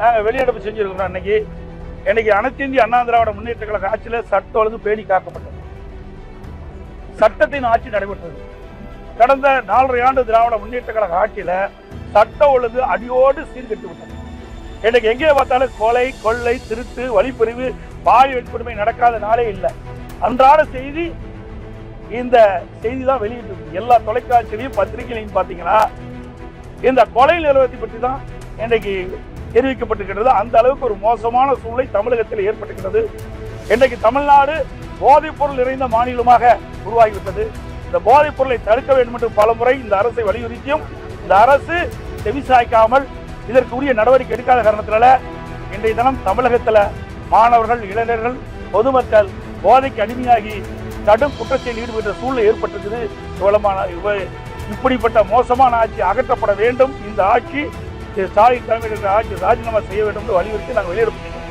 நாங்கள் வெளியெடுப்பு செஞ்சிருக்கிறோம் இன்னைக்கு இன்னைக்கு அனைத்து இந்திய அண்ணா திராவிட முன்னேற்ற கழக ஆட்சியில் சட்டம் ஒழுங்கு பேணி காக்கப்பட்டது. சட்டத்தின் ஆட்சி நடைபெற்றது. கடந்த நாலரை ஆண்டு திராவிட முன்னேற்ற கழக ஆட்சியில சட்டம் ஒழுங்கு அடியோடு சீர்கெட்டு விட்டது. இன்னைக்கு எங்கே பார்த்தாலும் கொலை கொள்ளை திருட்டு வழிப்பறிவு பாய் வன்கொடுமை நடக்காத நாளே இல்லை. அன்றாட செய்தி இந்த செய்தி தான் வெளியிட்டு எல்லா தொலைக்காட்சியிலையும் பத்திரிகையிலையும் பார்த்தீங்கன்னா இந்த கொலை நிலவரத்தை பற்றி தான் இன்றைக்கு தெரிவிக்கப்பட்டிருக்கிறது அந்த அளவுக்கு ஒரு மோசமான சூழ்நிலை தமிழகத்தில் ஏற்பட்டிருக்கிறது. இன்றைக்கு தமிழ்நாடு போதைப்பொருள் நிறைந்த மாநிலமாக உருவாகிவிட்டது. இந்த போதைப்பொருளை தடுக்க வேண்டும் என்று பலமுறை இந்த அரசை வலியுறுத்தியும் இந்த அரசு செவிசாய்க்காமல் இதற்கு உரிய நடவடிக்கை எடுக்காத காரணத்தினால இன்றைய தினம் தமிழகத்தில் மாணவர்கள் இளைஞர்கள் பொதுமக்கள் போதைக்கு அடிமையாகி கடும் குற்றத்தில் ஈடுபட்ட சூழ்நிலை ஏற்பட்டிருக்குது. இவ்வளமான இப்படிப்பட்ட மோசமான ஆட்சி அகற்றப்பட வேண்டும். இந்த ஆட்சி திரு ஸ்டாலின் தலைமையில் ஆட்சி ராஜினாமா செய்ய வேண்டும் என்று வலியுறுத்தி நாங்கள் வெளியிடப்பட்டோம்